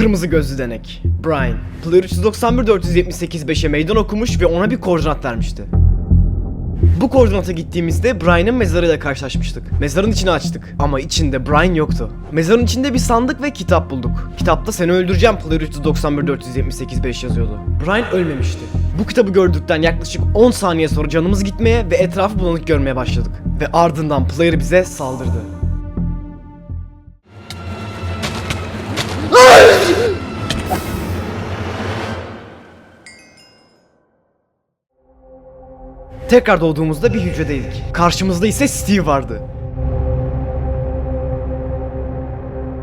Kırmızı gözlü denek. Brian. Player 391 478 5'e meydan okumuş ve ona bir koordinat vermişti. Bu koordinata gittiğimizde Brian'ın mezarıyla karşılaşmıştık. Mezarın içini açtık ama içinde Brian yoktu. Mezarın içinde bir sandık ve kitap bulduk. Kitapta seni öldüreceğim Player 391 478 5 yazıyordu. Brian ölmemişti. Bu kitabı gördükten yaklaşık 10 saniye sonra canımız gitmeye ve etrafı bulanık görmeye başladık. Ve ardından Player bize saldırdı. Tekrar doğduğumuzda bir hücredeydik. Karşımızda ise Steve vardı.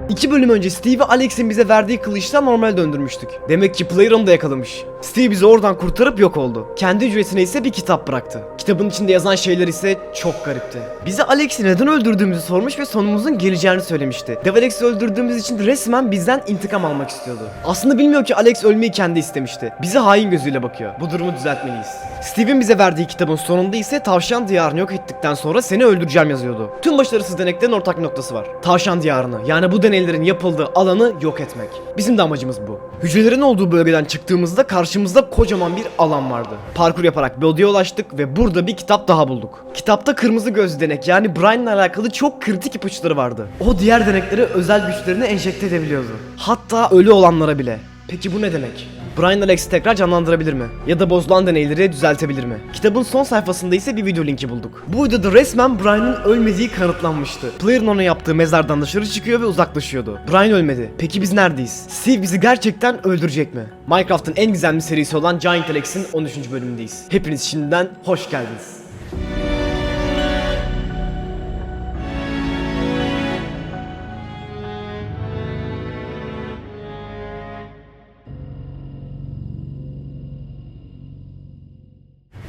İki bölüm önce Steve'i Alex'in bize verdiği kılıçla normal döndürmüştük. Demek ki Player onu da yakalamış. Steve bizi oradan kurtarıp yok oldu. Kendi hücresine ise bir kitap bıraktı. Kitabın içinde yazan şeyler ise çok garipti. Bize Alex'i neden öldürdüğümüzü sormuş ve sonumuzun geleceğini söylemişti. Dev Alex'i öldürdüğümüz için resmen bizden intikam almak istiyordu. Aslında bilmiyor ki Alex ölmeyi kendi istemişti. Bize hain gözüyle bakıyor. Bu durumu düzeltmeliyiz. Steve'in bize verdiği kitabın sonunda ise tavşan diyarını yok ettikten sonra seni öldüreceğim yazıyordu. Tüm başarısız deneklerin ortak noktası var. Tavşan diyarını yani bu deneylerin yapıldığı alanı yok etmek. Bizim de amacımız bu. Hücrelerin olduğu bölgeden çıktığımızda karşımızda kocaman bir alan vardı. Parkur yaparak odaya ulaştık ve burada bir kitap daha bulduk. Kitapta kırmızı gözlü denek yani Brian'la alakalı çok kritik ipuçları vardı. O diğer deneklere özel güçlerini enjekte edebiliyordu. Hatta ölü olanlara bile. Peki bu ne demek? Brian Alex'i tekrar canlandırabilir mi? Ya da bozulan deneyleri düzeltebilir mi? Kitabın son sayfasında ise bir video linki bulduk. Bu videoda resmen Brian'ın ölmediği kanıtlanmıştı. Player'ın ona yaptığı mezardan dışarı çıkıyor ve uzaklaşıyordu. Brian ölmedi. Peki biz neredeyiz? Steve bizi gerçekten öldürecek mi? Minecraft'ın en gizemli serisi olan Giant Alex'in 13. bölümündeyiz. Hepiniz şimdiden hoş geldiniz.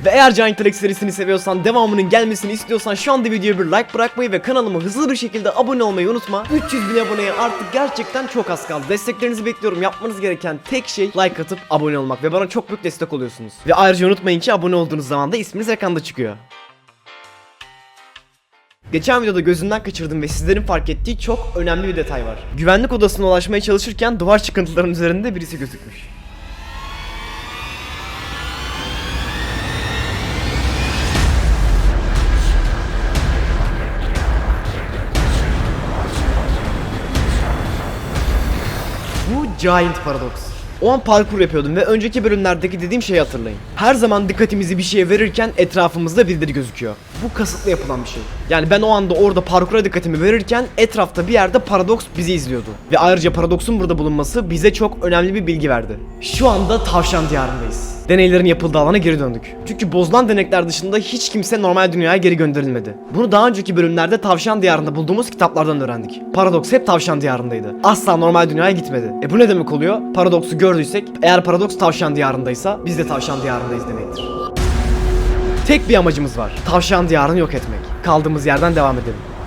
Ve eğer Giant Alex serisini seviyorsan, devamının gelmesini istiyorsan şu anda videoya bir like bırakmayı ve kanalıma hızlı bir şekilde abone olmayı unutma. 300 bin aboneye artık gerçekten çok az kaldı. Desteklerinizi bekliyorum. Yapmanız gereken tek şey like atıp abone olmak ve bana çok büyük destek oluyorsunuz. Ve ayrıca unutmayın ki abone olduğunuz zaman da isminiz ekranda çıkıyor. Geçen videoda gözünden kaçırdım ve sizlerin fark ettiği çok önemli bir detay var. Güvenlik odasına ulaşmaya çalışırken duvar çıkıntılarının üzerinde birisi gözükmüş. Giant Paradox. O an parkur yapıyordum ve önceki bölümlerdeki dediğim şeyi hatırlayın. Her zaman dikkatimizi bir şeye verirken etrafımızda birileri gözüküyor. Bu kasıtlı yapılan bir şey. Yani ben o anda orada parkura dikkatimi verirken etrafta bir yerde paradoks bizi izliyordu. Ve ayrıca paradoksun burada bulunması bize çok önemli bir bilgi verdi. Şu anda tavşan diyarındayız. Deneylerin yapıldığı alana geri döndük. Çünkü bozulan denekler dışında hiç kimse normal dünyaya geri gönderilmedi. Bunu daha önceki bölümlerde tavşan diyarında bulduğumuz kitaplardan öğrendik. Paradoks hep tavşan diyarındaydı. Asla normal dünyaya gitmedi. E bu ne demek oluyor? Paradoksu gördüysek eğer paradoks tavşan diyarındaysa biz de tavşan diyarındayız demektir. Tek bir amacımız var. Tavşan diyarını yok etmek. Kaldığımız yerden devam edelim.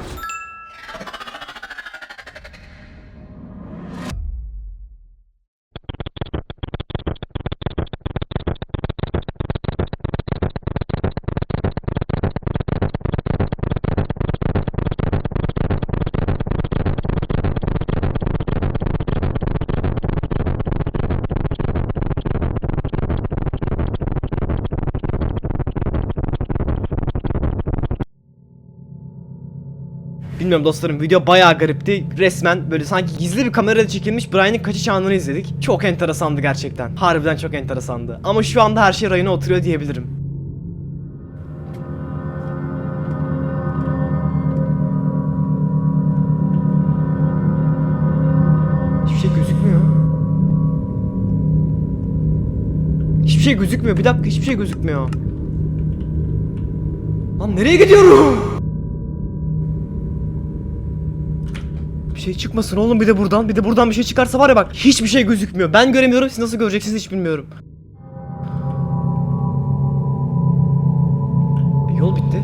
Bilmiyorum dostlarım video bayağı garipti. Resmen böyle sanki gizli bir kamerada çekilmiş Brian'ın kaçış anını izledik. Çok enteresandı gerçekten. Harbiden çok enteresandı. Ama şu anda her şey rayına oturuyor diyebilirim. Hiçbir şey gözükmüyor. Şey. Bir dakika hiçbir şey gözükmüyor. Lan nereye gidiyorum? Bir şey çıkmasın oğlum bir de buradan. Bir de buradan bir şey çıkarsa var ya bak hiçbir şey gözükmüyor. Ben göremiyorum siz nasıl göreceksiniz hiç bilmiyorum. E, yol bitti.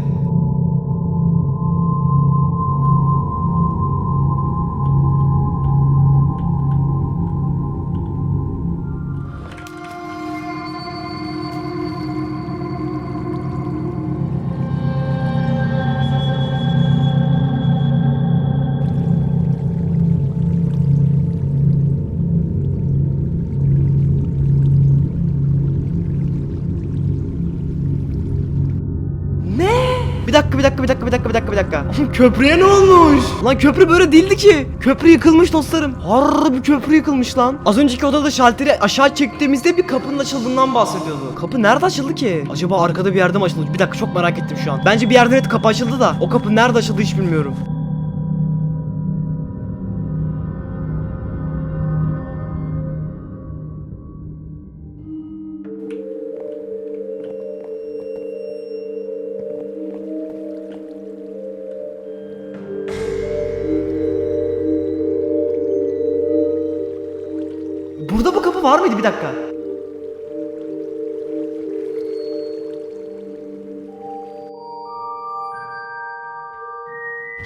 Bir dakika bir dakika bir dakika bir dakika bir dakika bir dakika. Oğlum köprüye ne olmuş? Lan köprü böyle değildi ki. Köprü yıkılmış dostlarım. Harbi köprü yıkılmış lan. Az önceki odada şalteri aşağı çektiğimizde bir kapının açıldığından bahsediyordu. Kapı nerede açıldı ki? Acaba arkada bir yerde mi açıldı? Bir dakika çok merak ettim şu an. Bence bir yerde net kapı açıldı da o kapı nerede açıldı hiç bilmiyorum. Var mıydı bir dakika?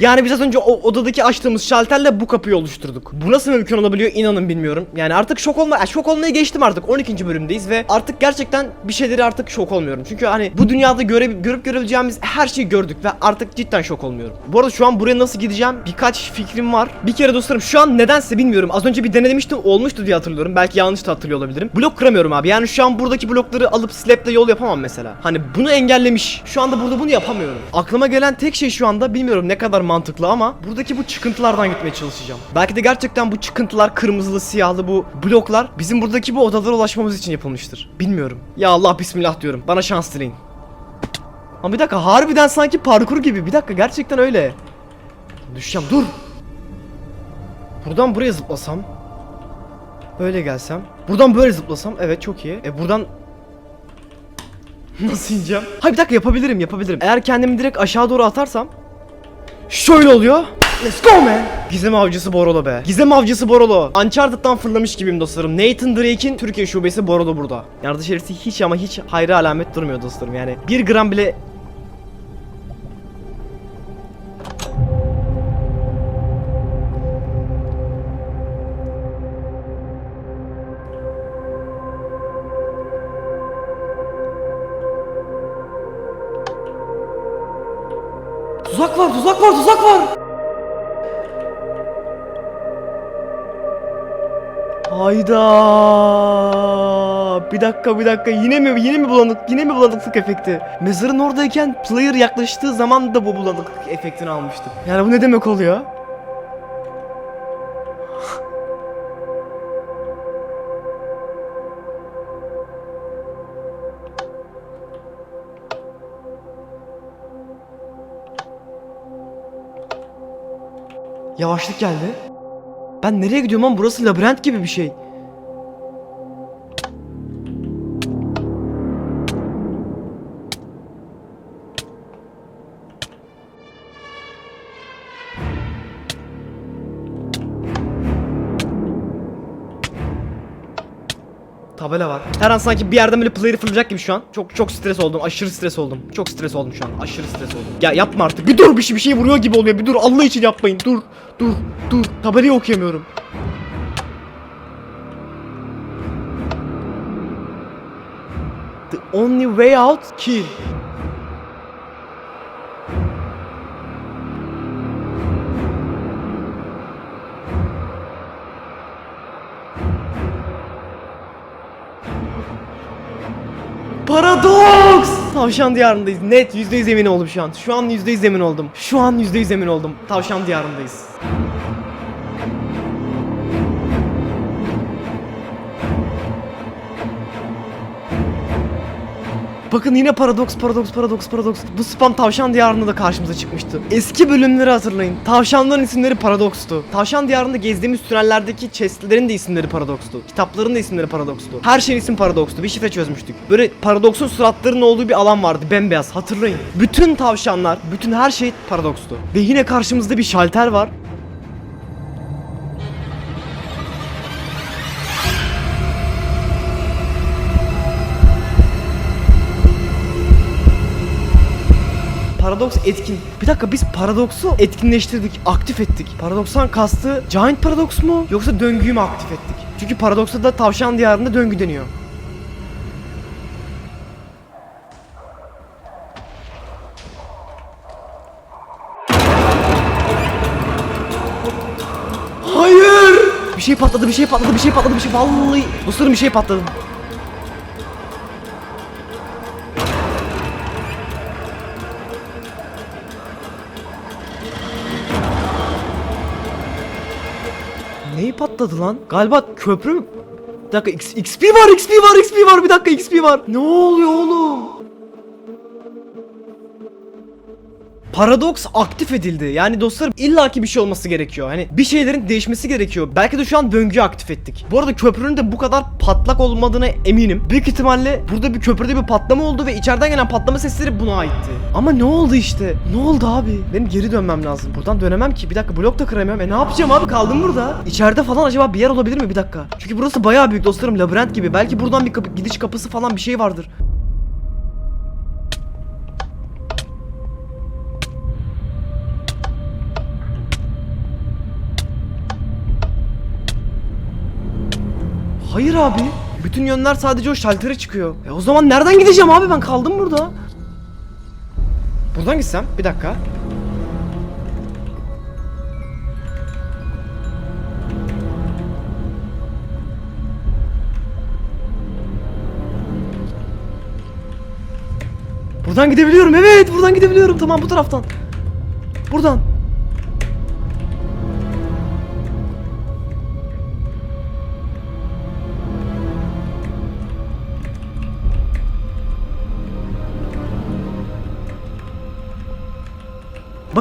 Yani biz az önce o odadaki açtığımız şalterle bu kapıyı oluşturduk. Bu nasıl mümkün olabiliyor inanın bilmiyorum. Yani artık şok olma ya şok olmaya geçtim artık. 12. bölümdeyiz ve artık gerçekten bir şeyleri artık şok olmuyorum. Çünkü hani bu dünyada göre, görüp görebileceğimiz her şeyi gördük ve artık cidden şok olmuyorum. Bu arada şu an buraya nasıl gideceğim birkaç fikrim var. Bir kere dostlarım şu an nedense bilmiyorum. Az önce bir denemiştim olmuştu diye hatırlıyorum. Belki yanlış da hatırlıyor olabilirim. Blok kıramıyorum abi. Yani şu an buradaki blokları alıp slap'le yol yapamam mesela. Hani bunu engellemiş. Şu anda burada bunu yapamıyorum. Aklıma gelen tek şey şu anda bilmiyorum ne kadar mantıklı ama buradaki bu çıkıntılardan gitmeye çalışacağım. Belki de gerçekten bu çıkıntılar kırmızılı siyahlı bu bloklar bizim buradaki bu odalara ulaşmamız için yapılmıştır. Bilmiyorum. Ya Allah bismillah diyorum. Bana şans dileyin. Ama bir dakika harbiden sanki parkur gibi. Bir dakika gerçekten öyle. Düşeceğim dur. Buradan buraya zıplasam. Böyle gelsem. Buradan böyle zıplasam. Evet çok iyi. E buradan Nasıl ineceğim? Hayır bir dakika yapabilirim yapabilirim. Eğer kendimi direkt aşağı doğru atarsam Şöyle oluyor. Let's go man. Gizem avcısı Borolo be. Gizem avcısı Borolo. Uncharted'dan fırlamış gibiyim dostlarım. Nathan Drake'in Türkiye şubesi Borolo burada. Yani dışarısı hiç ama hiç hayra alamet durmuyor dostlarım. Yani bir gram bile Tuzak var, tuzak var, tuzak var. Hayda. Bir dakika, bir dakika. Yine mi yine mi bulanık? Yine mi bulanıklık efekti? Mezarın oradayken player yaklaştığı zaman da bu bulanıklık efektini almıştık. Yani bu ne demek oluyor? Yavaşlık geldi. Ben nereye gidiyorum lan? Burası labirent gibi bir şey. Tabela var. Her an sanki bir yerden böyle player'ı fırlayacak gibi şu an. Çok çok stres oldum. Aşırı stres oldum. Çok stres oldum şu an. Aşırı stres oldum. Ya yapma artık. Bir dur bir şey bir şey vuruyor gibi oluyor. Bir dur Allah için yapmayın. Dur. Dur. Dur. Tabelayı okuyamıyorum. The only way out kill. Paradoks! Tavşan diyarındayız. Net %100 emin oldum şu an. Şu an %100 emin oldum. Şu an %100 emin oldum. Tavşan diyarındayız. Bakın yine paradoks paradoks paradoks paradoks. Bu spam tavşan diyarında da karşımıza çıkmıştı. Eski bölümleri hatırlayın. Tavşanların isimleri paradokstu. Tavşan diyarında gezdiğimiz tünellerdeki chestlerin de isimleri paradokstu. Kitapların da isimleri paradokstu. Her şeyin isim paradokstu. Bir şifre çözmüştük. Böyle paradoksun suratlarının olduğu bir alan vardı. Bembeyaz. Hatırlayın. Bütün tavşanlar, bütün her şey paradokstu. Ve yine karşımızda bir şalter var. Paradoks etkin. Bir dakika biz paradoksu etkinleştirdik, aktif ettik. Paradokstan kastı giant paradoks mu yoksa döngüyü mü aktif ettik? Çünkü paradoksta da tavşan diyarında döngü deniyor. Hayır! Bir şey patladı, bir şey patladı, bir şey patladı, bir şey vallahi dostlarım bir şey patladı. Patladı lan. Galiba köprü mü? Bir dakika X- XP var XP var XP var bir dakika XP var. Ne oluyor oğlum? Paradoks aktif edildi. Yani dostlarım illaki bir şey olması gerekiyor. Hani bir şeylerin değişmesi gerekiyor. Belki de şu an döngüyü aktif ettik. Bu arada köprünün de bu kadar patlak olmadığına eminim. Büyük ihtimalle burada bir köprüde bir patlama oldu ve içeriden gelen patlama sesleri buna aitti. Ama ne oldu işte? Ne oldu abi? Benim geri dönmem lazım. Buradan dönemem ki. Bir dakika blok da kıramıyorum. E ne yapacağım abi? Kaldım burada. İçeride falan acaba bir yer olabilir mi? Bir dakika. Çünkü burası bayağı büyük dostlarım. Labirent gibi. Belki buradan bir kapı, gidiş kapısı falan bir şey vardır. Hayır abi. Bütün yönler sadece o şaltere çıkıyor. E o zaman nereden gideceğim abi ben kaldım burada. Buradan gitsem bir dakika. Buradan gidebiliyorum evet buradan gidebiliyorum tamam bu taraftan. Buradan.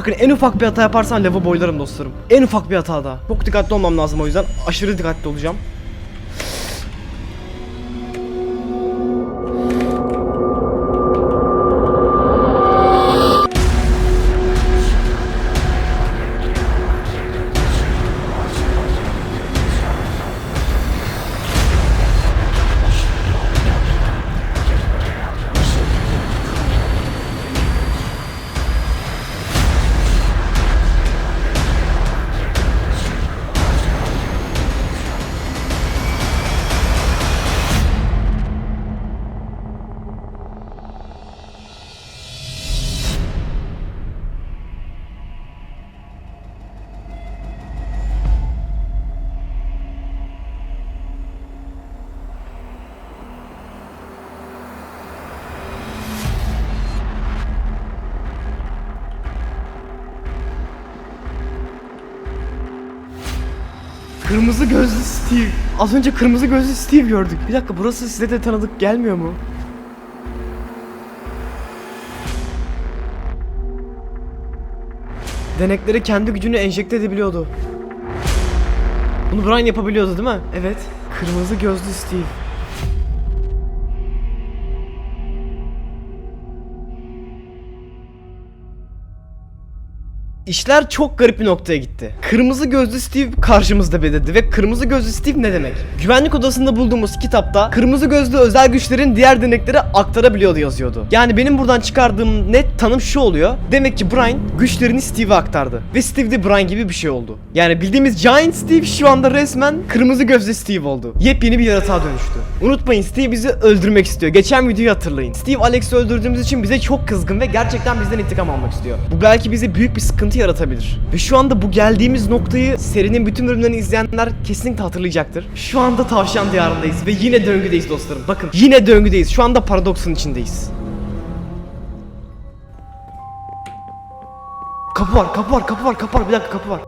Bakın en ufak bir hata yaparsam lava boylarım dostlarım. En ufak bir hatada. Çok dikkatli olmam lazım o yüzden. Aşırı dikkatli olacağım. Kırmızı gözlü Steve. Az önce kırmızı gözlü Steve gördük. Bir dakika burası size de tanıdık gelmiyor mu? Denekleri kendi gücünü enjekte edebiliyordu. Bunu Brian yapabiliyordu değil mi? Evet. Kırmızı gözlü Steve. İşler çok garip bir noktaya gitti. Kırmızı gözlü Steve karşımızda belirdi ve kırmızı gözlü Steve ne demek? Güvenlik odasında bulduğumuz kitapta kırmızı gözlü özel güçlerin diğer deneklere aktarabiliyordu yazıyordu. Yani benim buradan çıkardığım net tanım şu oluyor. Demek ki Brian güçlerini Steve'e aktardı. Ve Steve de Brian gibi bir şey oldu. Yani bildiğimiz Giant Steve şu anda resmen kırmızı gözlü Steve oldu. Yepyeni bir yaratığa dönüştü. Unutmayın Steve bizi öldürmek istiyor. Geçen videoyu hatırlayın. Steve Alex'i öldürdüğümüz için bize çok kızgın ve gerçekten bizden intikam almak istiyor. Bu belki bize büyük bir sıkıntı yaratabilir. Ve şu anda bu geldiğimiz noktayı serinin bütün bölümlerini izleyenler kesinlikle hatırlayacaktır. Şu anda tavşan diyarındayız ve yine döngüdeyiz dostlarım. Bakın yine döngüdeyiz. Şu anda paradoksun içindeyiz. Kapı var, kapı var, kapı var, kapı var. Bir dakika kapı var.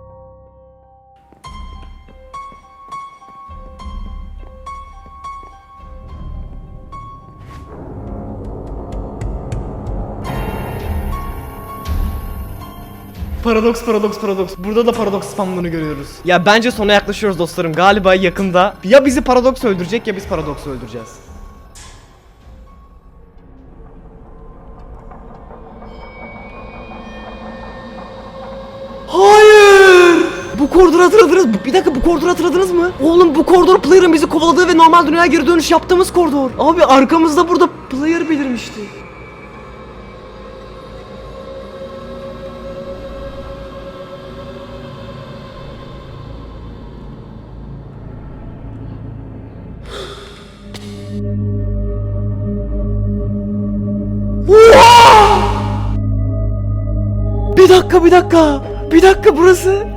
Paradoks paradoks paradoks. Burada da paradoks spamlarını görüyoruz. Ya bence sona yaklaşıyoruz dostlarım. Galiba yakında ya bizi paradoks öldürecek ya biz paradoksu öldüreceğiz. Hayır! Bu koridoru hatırladınız mı? Bir dakika bu koridoru hatırladınız mı? Oğlum bu koridor Player'ın bizi kovaladığı ve normal dünyaya geri dönüş yaptığımız koridor. Abi arkamızda burada Player belirmişti. Dakika bir dakika. Bir dakika burası.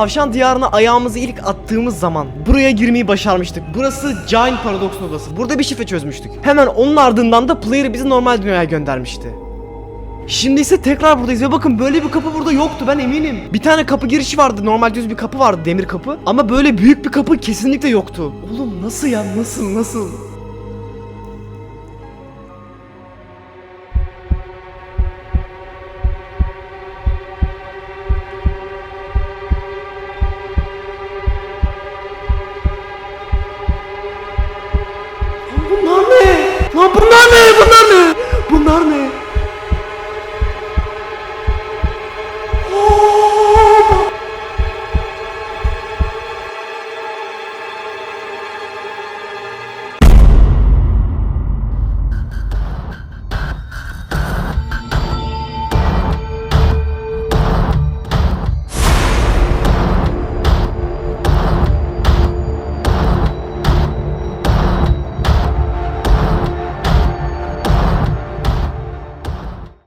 Tavşan diyarına ayağımızı ilk attığımız zaman buraya girmeyi başarmıştık. Burası Giant Paradox'un odası. Burada bir şifre çözmüştük. Hemen onun ardından da player bizi normal dünyaya göndermişti. Şimdi ise tekrar buradayız ve bakın böyle bir kapı burada yoktu ben eminim. Bir tane kapı girişi vardı normal düz bir kapı vardı demir kapı ama böyle büyük bir kapı kesinlikle yoktu. Oğlum nasıl ya nasıl nasıl?